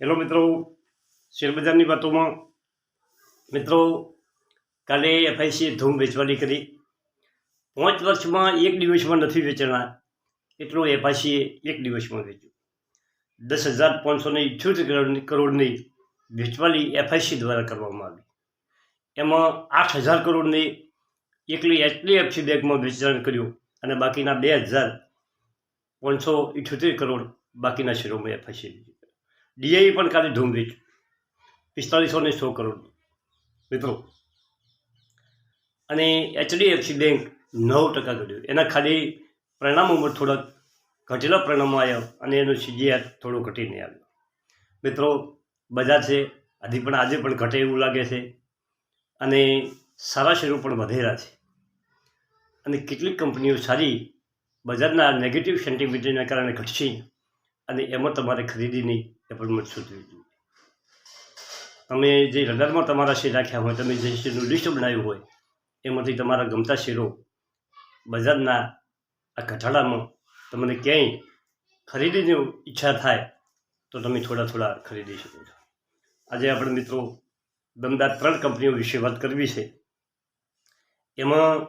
Hello મિત્રો. શેરબજારની વાતોમાં. મિત્રો, કાલે એફઆઈસીએ ધૂમ વેચવાની કરી. પાંચ વર્ષમાં એક દિવસમાં નથી વેચાણા એટલું એફઆઈસીએ એક દિવસમાં વેચ્યું. દસ હજાર પાંચસો ને ઇઠ્યોતેર કરોડની વેચવાલી એફઆઈસી દ્વારા કરવામાં આવી. એમાં આઠ હજાર કરોડની એકલી એચડીએફસી બેંકમાં વેચાણ કર્યું અને બાકીના બે હજાર પાંચસો ઇઠ્યોતેર કરોડ બાકીના શેરોમાં એફઆઈસી ડીઆઈ પણ કાઢી ધૂમ વેચ્યું પિસ્તાલીસો ને સો કરોડ. મિત્રો, અને એચડીએફસી બેંક નવ ટકા ઘટ્યું. એના ખાલી પરિણામોમાં થોડાક ઘટેલા પરિણામો આવ્યા અને એનો સીજીઆર થોડો ઘટીને આવ્યો. મિત્રો, બજાર છે હજી પણ આજે પણ ઘટે એવું લાગે છે અને સારા શેરો પણ વધેરા છે. અને કેટલીક કંપનીઓ સારી બજારના નેગેટિવ સેન્ટિમેન્ટના કારણે ઘટશે અને એમાં તમારે ખરીદીની એપોઇન્ટમેન્ટ શોધવી જોઈએ તમે જે રડારમાં તમારા શેર રાખ્યા હોય, તમે જે શેરનું લિસ્ટ બનાવ્યું હોય, એમાંથી તમારા ગમતા શેરો બજારના આ ઘટાડામાં તમને ક્યાંય ખરીદીની ઈચ્છા થાય, તો તમે થોડા થોડા ખરીદી શકો છો. આજે આપણે મિત્રો દમદાર ત્રણ કંપનીઓ વિશે વાત કરવી છે. એમાં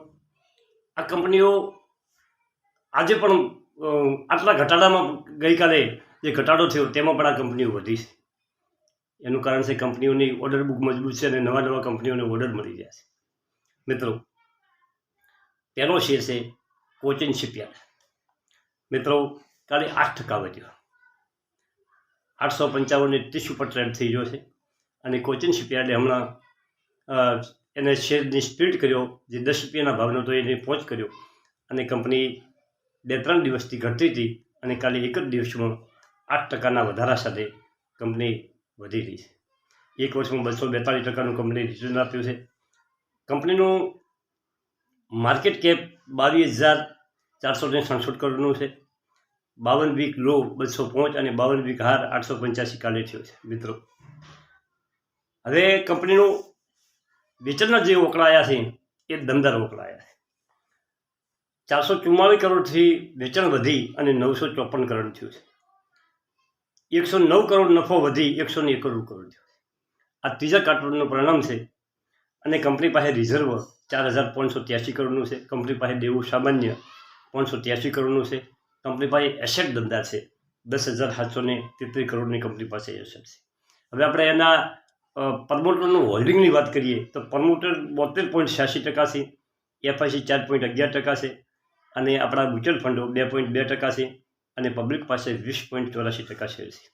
આ કંપનીઓ આજે પણ આટલા ઘટાડામાં ગઈકાલે જે ઘટાડો થયો તેમાં પણ આ કંપનીઓ વધી છે. એનું કારણ છે કંપનીઓની ઓર્ડર બુક મજબૂત છે અને નવા નવા કંપનીઓને ઓર્ડર મળી રહ્યા છે. મિત્રો, તેનો શેર છે કોચિન શિપયાર્ડ. મિત્રો, કાલે આઠ ટકા વધ્યો. આઠસો પંચાવનની ત્રીસ ઉપર ટ્રેન્ડ થઈ ગયો છે અને કોચિન શિપયાર્ડે હમણાં એને શેરની સ્પીડ કર્યો જે દસ રૂપિયાના ભાવનો હતો એને પહોંચ કર્યો અને કંપની બે ત્રણ દિવસથી ઘટતી હતી અને કાલે એક જ દિવસમાં આઠ ટકાના વધારા સાથે કંપની વધી રહી છે. એક વર્ષમાં બસો બેતાળીસ ટકાનું કંપની રિટર્ન આપ્યું છે. કંપનીનું માર્કેટ કેપ બાવીસ હજાર ચારસો ને સડસઠ કરોડનું છે. બાવન વીક લો બસો પાંચ અને બાવન વીક હાર આઠસો પંચ્યાસી કાલે થયો છે, મિત્રો. હવે કંપનીનું વેચાણના જે વકળાયા છે, એ દમદાર વકળાયા છે. ચારસો ચુમ્માળીસ કરોડથી વેચાણ વધી અને નવસો ચોપન કરોડ થયું છે. એકસો નવ કરોડ નફો વધી, એકસો ને એકોતેર કરોડ આ ત્રીજા કાર્ટૂનનું પરિણામ છે અને કંપની પાસે રિઝર્વ ચાર હજાર પાંચસો ત્યાસી કરોડનું છે. કંપની પાસે દેવું સામાન્ય પાંચસો ત્યાસી કરોડનું છે. કંપની પાસે એસેટ ધંધા છે. દસ હજાર સાતસો ને તેત્રીસ કરોડની કંપની પાસે એસેટ છે. હવે આપણે એના પ્રમોટરનું હોલ્ડિંગની વાત કરીએ તો પ્રમોટર બોતેર પોઈન્ટ છ્યાસી ટકા છે. એફઆઈસી ચાર પોઈન્ટ અગિયાર ટકા છે. અને આપણા મ્યુચ્યુઅલ ફંડો બે પોઈન્ટ બે ટકા છે. અને પબ્લિક પાસે વીસ પોઈન્ટ ચોરાસી ટકા શેર છે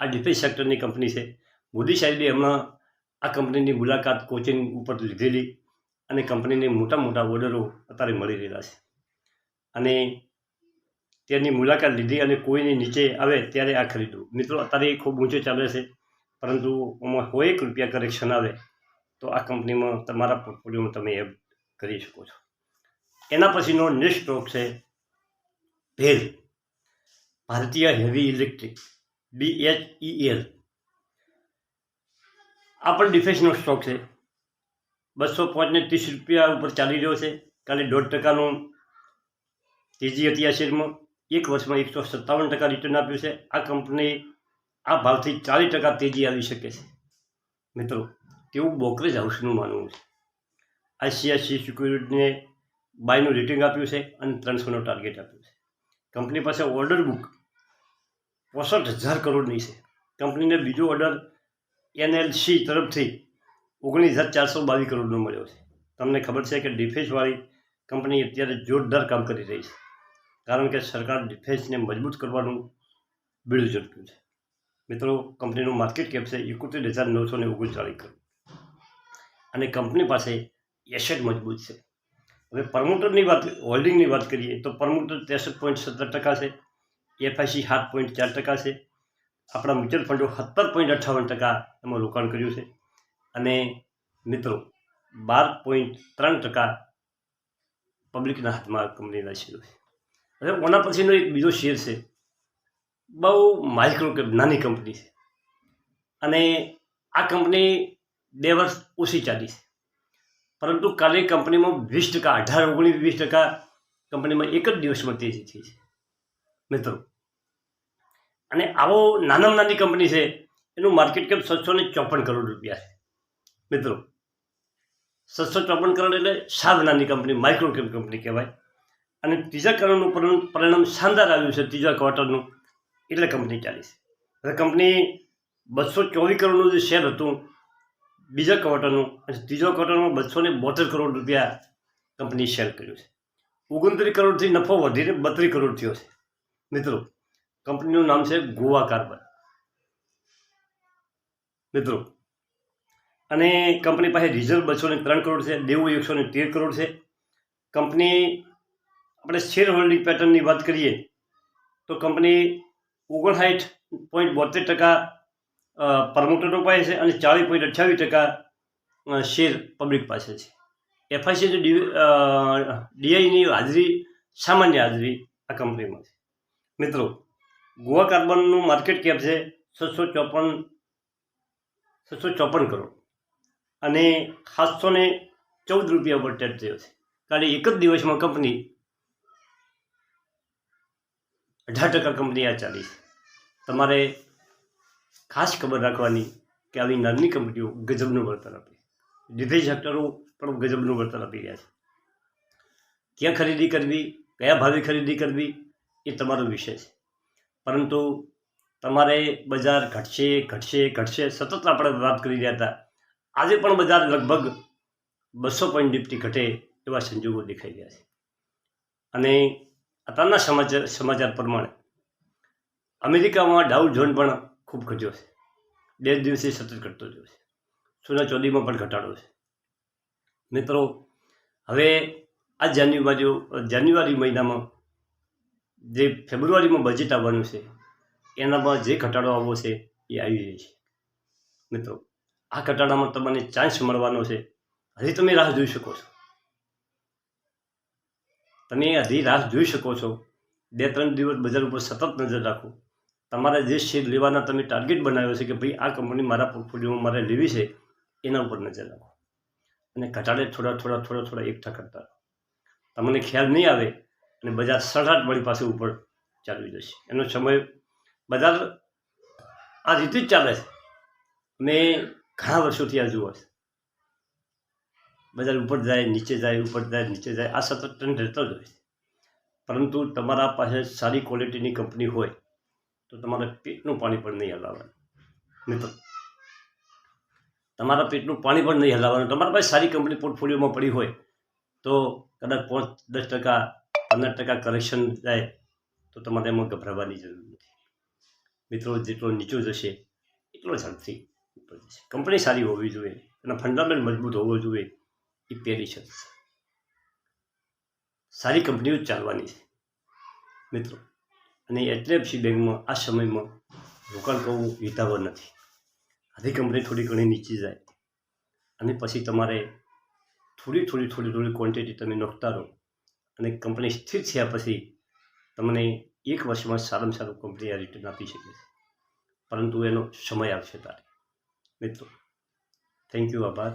આ ડિફેન્સ સેક્ટરની કંપની છે. મોદી સાહેબે હમણાં આ કંપનીની મુલાકાત કોચિંગ ઉપર લીધેલી અને કંપનીને મોટા મોટા ઓર્ડરો અત્યારે મળી રહેલા છે. અને તેની મુલાકાત લીધી અને કોઈની નીચે આવે ત્યારે આ ખરીદવું. મિત્રો, અત્યારે ખૂબ ઊંચો ચાલે છે, પરંતુ આમાં કોઈ એક રૂપિયા કરેક્શન આવે તો આ કંપનીમાં તમારા પોર્ટફોલિયોમાં તમે એડ કરી શકો છો. એના પછીનો નેક્સ્ટ સ્ટોક છે ભેલ, ભારતીય હેવી ઇલેક્ટ્રિક બીએચઈએલ આ પણ ડિફેન્સનો સ્ટોક છે. બસો પાંચને ત્રીસ રૂપિયા ઉપર ચાલી રહ્યો છે. કાલે દોઢ ટકાનું તેજી હતી આ શેરમાં. એક વર્ષમાં એકસો સત્તાવન ટકા રિટર્ન આપ્યું છે. આ કંપની આ ભાવથી ચાલીસ ટકા તેજી આવી શકે છે. મિત્રો, તેવું બોકરેજ હાઉસનું માનવું છે. આઈસીઆઈસી સિક્યુરિટીને બાયનું રેટિંગ આપ્યું છે અને ત્રણસોનો ટાર્ગેટ આપ્યું છે. કંપની પાસે ઓર્ડર બુક પોસઠ હજાર કરોડની છે. કંપનીને બીજો ઓર્ડર એનએલસી તરફથી ઓગણીસ હજાર ચારસો બાવીસ કરોડનો મળ્યો છે. તમને ખબર છે કે ડિફેન્સવાળી કંપની અત્યારે જોરદાર કામ કરી રહી છે. કારણ કે સરકાર ડિફેન્સને મજબૂત કરવાનું બિલ ઝડપ્યું છે. મિત્રો, કંપનીનું માર્કેટ કેપ છે એકોતેર હજાર નવસો ને ઓગણચાળીસ કરોડ. અને કંપની પાસે એસેટ મજબૂત છે. હવે પ્રમોટરની વાત, હોલ્ડિંગની વાત કરીએ, તો પ્રમોટર ત્રેસઠ પોઈન્ટ સત્તર ટકા છે, એફઆઈસી સાત પોઈન્ટ ચાર ટકા છે, આપણા મ્યુચ્યુઅલ ફંડો સત્તર પોઈન્ટ અઠ્ઠાવન ટકા એમાં રોકાણ કર્યું છે, અને મિત્રો, બાર પોઈન્ટ ત્રણ ટકા પબ્લિકના હાથમાં કંપનીના શેરો છે. હવે ઓના પછીનો એક બીજો શેર છે, બહુ માઇક્રો કે નાની કંપની છે, અને આ કંપની બે વર્ષ ઓછી ચાલી છે. પરંતુ કાલે કંપનીમાં વીસ ટકા અઢાર ઓગણીસ વીસ ટકા કંપનીમાં એક જ દિવસમાં તેજી થઈ છે. મિત્રો, અને આવો નાનામાં નાની કંપની છે, એનું માર્કેટ કેપ સત્સો ને ચોપન કરોડ રૂપિયા છે. મિત્રો, સત્સો ચોપન કરોડ એટલે સાવ નાની કંપની માઇક્રો કેપ કંપની કહેવાય. અને ત્રીજા કરોડનું પરિણામ શાનદાર આવ્યું છે, ત્રીજા ક્વાર્ટરનું એટલે કંપની ચાલી છે. હવે કંપની બસો ચોવીસ કરોડનું જે શેર હતું બીજા ક્વાર્ટરનું અને ત્રીજા ક્વાર્ટરમાં બસો ને બોતેર કરોડ રૂપિયા કંપની શેર કર્યું છે. ઓગણત્રીસ કરોડથી નફો વધીને બત્રીસ કરોડ થયો છે. મિત્રો કંપનીનું નામ છે ગોવા કાર્બન. મિત્રો, અને કંપની પાસે રિઝર્વ બસો ને ત્રણ કરોડ છે, દેવું એકસો ને તેર કરોડ છે. કંપની આપણે શેર હોલ્ડિંગ પેટર્નની વાત કરીએ, તો કંપની ઓગણસાઠ પોઈન્ટ બોતેર ટકા પ્રમોટરો પાસે છે અને ચાલીસ પોઈન્ટ અઠ્યાવીસ ટકા શેર પબ્લિક પાસે છે. એફઆઈસી ડીઆઈની હાજરી, સામાન્ય હાજરી આ કંપનીમાં છે. મિત્રો, ગોવા કાર્બનનું માર્કેટ કેપ છે છસો ચોપન છસો ચોપન કરોડ. અને સાતસો ને ચૌદ રૂપિયા પર ટેપ થયો છે. કારણ એક જ દિવસમાં કંપની અઢાર ટકા કંપની આ ચાલી છે. તમારે ખાસ ખબર રાખવાની કે આવી નાની કંપનીઓ ગજબનું વળતર આપે. ડિફેન્સ સેક્ટરો પણ ગજબનું વળતર આપી રહ્યા છે. ક્યાં ખરીદી કરવી, કયા ભાવે ખરીદી કરવી એ તમારો વિષય છે. પરંતુ તમારે બજાર ઘટશે ઘટશે ઘટશે સતત આપણે વાત કરી રહ્યા હતા. આજે પણ બજાર લગભગ બસો પોઈન્ટ નિફ્ટી ઘટે એવા સંજોગો દેખાઈ રહ્યા છે. અને અત્યારના સમાચાર સમાચાર પ્રમાણે અમેરિકામાં ડાઉ ઝોન પણ ખૂબ ઘટ્યો છે. બે દિવસે સતત ઘટતો ગયો છે. સોના ચોદીમાં પણ ઘટાડો છે. મિત્રો, હવે આ જાન્યુઆરી જાન્યુઆરી મહિનામાં જે ફેબ્રુઆરીમાં બજેટ આવવાનું છે, એનામાં જે ઘટાડો આવવો છે એ આવી રહ્યો છે. મિત્રો, આ ઘટાડામાં તમને ચાન્સ મળવાનો છે. હજી તમે રાહ જોઈ શકો છો. તમે હજી રાહ જોઈ શકો છો. બે ત્રણ દિવસ બજાર ઉપર સતત નજર રાખો. તમારે જે શેર લેવાના તમે ટાર્ગેટ બનાવ્યો છે કે ભાઈ આ કંપની મારા પોર્ટફોલિયોમાં મારે લેવી છે, એના ઉપર નજર રાખો. અને ઘટાડે થોડા થોડા થોડા થોડા એકઠા કરતા તમને ખ્યાલ નહીં આવે અને બજાર સડાટ વળી પાસે ઉપર ચાલવી જશે. એનો સમય બજાર આ રીતે જ ચાલે છે. મેં ઘણા વર્ષોથી આ જુઓ છે. બજાર ઉપર જાય, નીચે જાય, ઉપર જાય, નીચે જાય, આ સતત ટ્રેન્ડ રહેતો જ હોય છે. પરંતુ તમારા પાસે સારી ક્વોલિટીની કંપની હોય તો તમારે પેટનું પાણી પણ નહીં હલાવવાનું. મિત્રો, તમારા પેટનું પાણી પણ નહીં હલાવવાનું. તમારા પાસે સારી કંપની પોર્ટફોલિયોમાં પડી હોય તો કદાચ પાંચ, દસ ટકા, પંદર ટકા કરેક્શન જાય તો તમારે એમાં ગભરાવાની જરૂર નથી. મિત્રો, જેટલો નીચો જશે, એટલો ઝડપથી ઉપર જશે. કંપની સારી હોવી જોઈએ અને ફંડામેન્ટ મજબૂત હોવો જોઈએ, એ પહેલી શરત સારી કંપનીઓ જ ચાલવાની છે. મિત્રો અને એચડીએફસી બેંકમાં આ સમયમાં રોકાણ કરવું હિતાવહ નથી. આધી કંપની થોડી ઘણી નીચે જાય. અને પછી તમારે થોડી થોડી થોડી થોડી ક્વોન્ટિટી તમે નોખતા રહો. અને કંપની સ્થિર થયા પછી તમને એક વર્ષમાં સારામાં સારું કંપની આ રિટર્ન આપી શકે છે. પરંતુ એનો સમય આવશે તારે. મિત્રો થેન્ક યુ આભાર.